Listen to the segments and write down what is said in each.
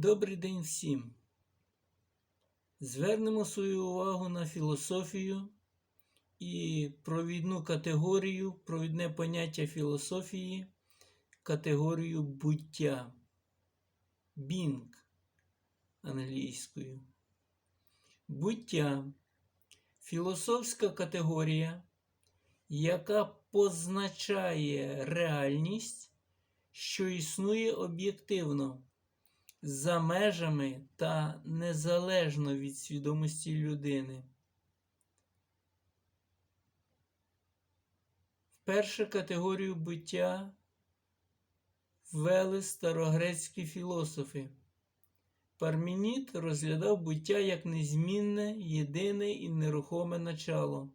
Добрий день всім. Звернемо свою увагу на філософію і провідну категорію, провідне поняття філософії, категорію буття. Being англійською. Буття філософська категорія, яка позначає реальність, що існує об'єктивно за межами та незалежно від свідомості людини. Вперше категорію буття ввели старогрецькі філософи. Парменід розглядав буття як незмінне, єдине і нерухоме начало.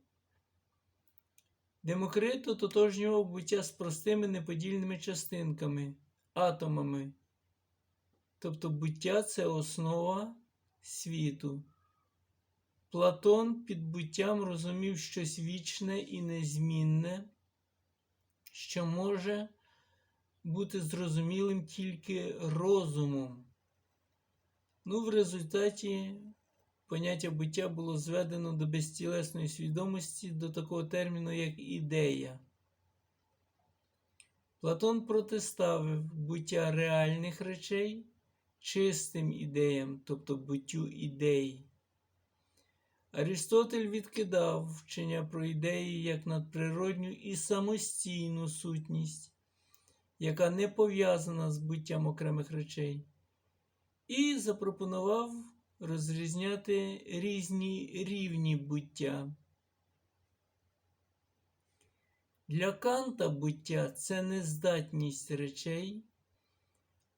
Демокрит ототожнював буття з простими неподільними частинками, атомами. Тобто буття це основа світу. Платон під буттям розумів щось вічне і незмінне, що може бути зрозумілим тільки розумом. Ну, в результаті поняття буття було зведено до безтілесної свідомості до такого терміну, як ідея. Платон протиставив буття реальних речей чистим ідеям, тобто буттю ідей. Арістотель відкидав вчення про ідеї як надприродню і самостійну сутність, яка не пов'язана з буттям окремих речей, і запропонував розрізняти різні рівні буття. Для Канта буття це нездатність речей,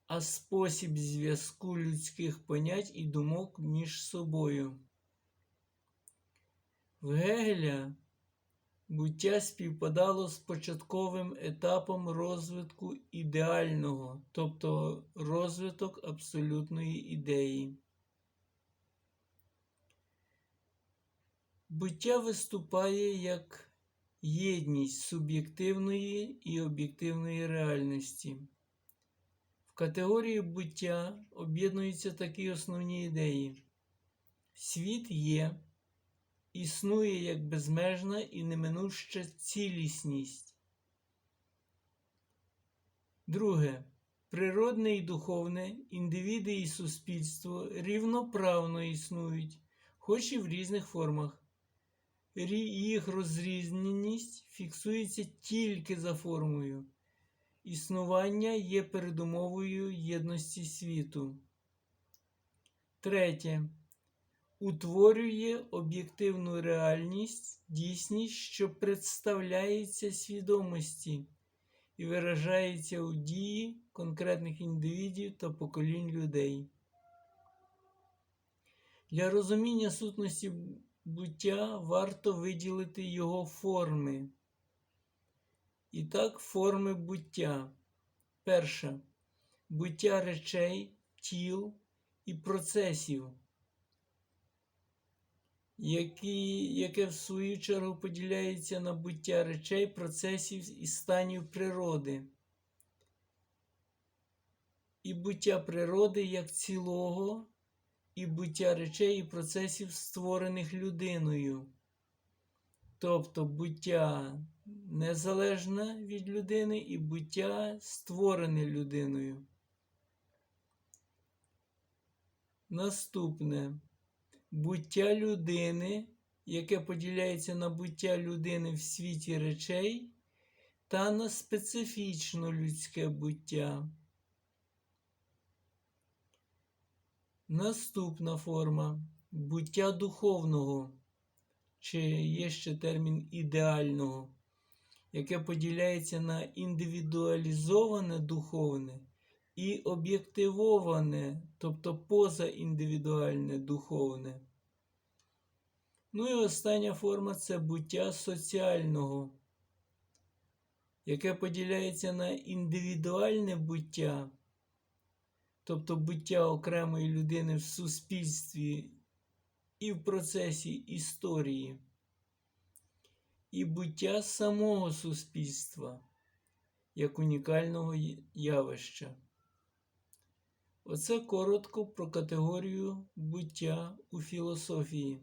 а спосіб зв'язку людських понять і думок між собою. В Гегеля буття співпадало з початковим етапом розвитку ідеального, тобто розвиток абсолютної ідеї. Буття виступає як єдність суб'єктивної і об'єктивної реальності. Категорії буття об'єднуються такі основні ідеї: світ є, існує як безмежна і неминуща цілісність. Друге. Природне і духовне, індивіди і суспільство рівноправно існують, хоч і в різних формах. Їх розрізненість фіксується тільки за формою. Існування є передумовою єдності світу. Третє. Утворює об'єктивну реальність, дійсність, що представляється свідомості і виражається у дії конкретних індивідів та поколінь людей. Для розуміння сутності буття варто виділити його форми. І так, форми буття. Перша буття речей, тіл і процесів, які, яке в свою чергу поділяється на буття речей, процесів і станів природи. І буття природи як цілого, і буття речей і процесів, створених людиною. Тобто буття незалежне від людини і буття створене людиною. Наступне буття людини, яке поділяється на буття людини в світі речей та на специфічно людське буття. Наступна форма буття духовного, чи є ще термін ідеального, яке поділяється на індивідуалізоване духовне і об'єктивоване, тобто позаіндивідуальне духовне. Ну і остання форма це буття соціального, яке поділяється на індивідуальне буття тобто буття окремої людини в суспільстві і в процесі історії, і буття самого суспільства як унікального явища. Оце коротко про категорію буття у філософії.